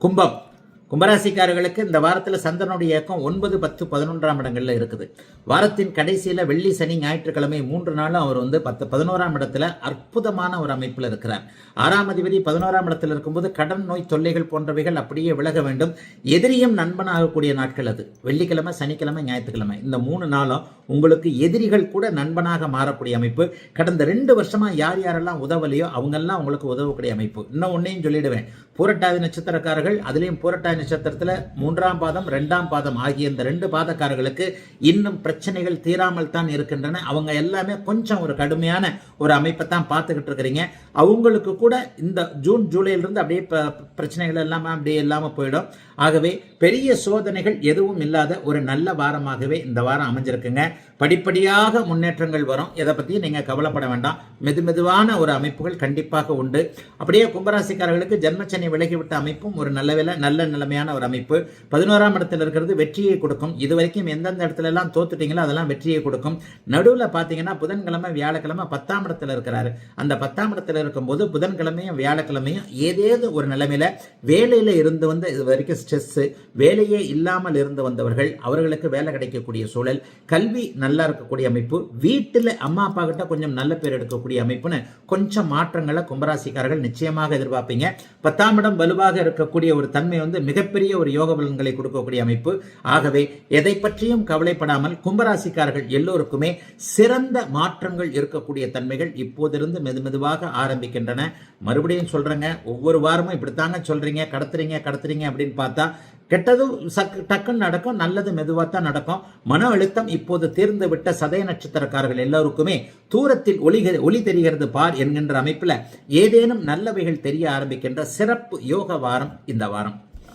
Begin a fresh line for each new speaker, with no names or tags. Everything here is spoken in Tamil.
곰밥. கும்பராசிக்காரர்களுக்கு இந்த வாரத்தில் சந்திரனுடைய இயக்கம் ஒன்பது பத்து பதினொன்றாம் இடங்களில் இருக்குது. வாரத்தின் கடைசியில் வெள்ளி சனி ஞாயிற்றுக்கிழமை மூன்று நாளும் அவர் வந்து பத்து பதினோராம் இடத்துல அற்புதமான ஒரு அமைப்பில் இருக்கிறார். ஆறாம் அதிபதி பதினோராம் இடத்துல இருக்கும்போது கடன் நோய் தொல்லைகள் போன்றவைகள் அப்படியே விலக வேண்டும். எதிரியும் நண்பனாகக்கூடிய நாட்கள் அது. வெள்ளிக்கிழமை சனிக்கிழமை ஞாயிற்றுக்கிழமை. இந்த மூணு நாளும் உங்களுக்கு எதிரிகள் கூட நண்பனாக மாறக்கூடிய அமைப்பு. கடந்த ரெண்டு வருஷமாக யார் யாரெல்லாம் உதவலையோ அவங்கெல்லாம் உங்களுக்கு உதவக்கூடிய அமைப்பு. இன்னும் ஒன்றையும் சொல்லிடுவேன். பூரட்டாதி நட்சத்திரக்காரர்கள் அதுலேயும் பூரட்டாதி நட்சத்திரத்தில் மூன்றாம் பாதம் ரெண்டாம் பாதம் ஆகிய இந்த ரெண்டு பாதக்காரர்களுக்கு இன்னும் பிரச்சனைகள் தீராமல் தான் இருக்கின்றன. அவங்க எல்லாமே கொஞ்சம் ஒரு கடுமையான ஒரு அமைப்பை தான் பார்த்துக்கிட்டு இருக்கிறீங்க. அவங்களுக்கு கூட இந்த ஜூன் ஜூலையிலிருந்து அப்படியே பிரச்சனைகள் எல்லாமே அப்படியே இல்லாமல் போயிடும். ஆகவே பெரிய சோதனைகள் எதுவும் இல்லாத ஒரு நல்ல வாரமாகவே இந்த வாரம் அமைஞ்சிருக்குங்க. படிப்படியாக முன்னேற்றங்கள் வரும். இதை பற்றி நீங்கள் கவலைப்பட வேண்டாம். மெது மெதுவான ஒரு அமைப்புகள் கண்டிப்பாக உண்டு. அப்படியே கும்பராசிக்காரர்களுக்கு ஜென்மச்சனை விலகிவிட்ட அமைப்பும் ஒரு நல்ல வேலை நல்ல நிலைமையான ஒரு அமைப்பு. பதினோராம் இடத்துல இருக்கிறது வெற்றியை கொடுக்கும். இது வரைக்கும் எந்தெந்த இடத்துல எல்லாம் தோத்துட்டீங்களோ அதெல்லாம் வெற்றியை கொடுக்கும். நடுவில் பார்த்தீங்கன்னா புதன்கிழமை வியாழக்கிழமை பத்தாம் இடத்துல இருக்கிறாரு. அந்த பத்தாம் இடத்துல இருக்கும்போது புதன்கிழமையும் வியாழக்கிழமையும் ஏதேது ஒரு நிலைமையில வேலையில இருந்து வந்த இது வரைக்கும் ஸ்ட்ரெஸ் வேலையே இல்லாமல் இருந்து வந்தவர்கள் அவர்களுக்கு வேலை கிடைக்கக்கூடிய சூழல் கல்வி நல்லா இருக்கக்கூடிய அமைப்பு வீட்டில் அம்மா அப்பா கிட்ட கொஞ்சம் நல்ல பேர் எடுக்கக்கூடிய அமைப்புன்னு கொஞ்சம் மாற்றங்களை கும்பராசிக்காரர்கள் நிச்சயமாக எதிர்பார்ப்பீங்க. பத்தாம் இடம் வலுவாக இருக்கக்கூடிய ஒரு தன்மை வந்து மிக மிகப்பெரிய ஒரு யோக பலன்களை கொடுக்கக்கூடிய அமைப்பு. ஆகவே எதை பற்றியும் கவலைப்படாமல் கும்பராசிக்காரர்கள் எல்லோருக்குமே சிறந்த மாற்றங்கள் இருக்கக்கூடிய தன்மைகள் இப்போதிருந்து மெது மெதுவாக ஆரம்பிக்கின்றன. மறுபடியும் சொல்றேங்க ஒவ்வொரு வாரமும் இப்படித்தாங்க சொல்றீங்க கடத்துறீங்க கடத்துறீங்க அப்படின்னு பார்த்தா கெட்டதும் சக்கு டக்குன்னு நடக்கும் நல்லது மெதுவாக தான் நடக்கும். மன அழுத்தம் இப்போது தீர்ந்து விட்ட சதய நட்சத்திரக்காரர்கள் எல்லோருக்குமே தூரத்தில் ஒளி ஒளி தெரிகிறது பார் என்கின்ற அமைப்பில் ஏதேனும் நல்லவைகள் தெரிய ஆரம்பிக்கின்ற சிறப்பு யோக வாரம் இந்த வாரம்.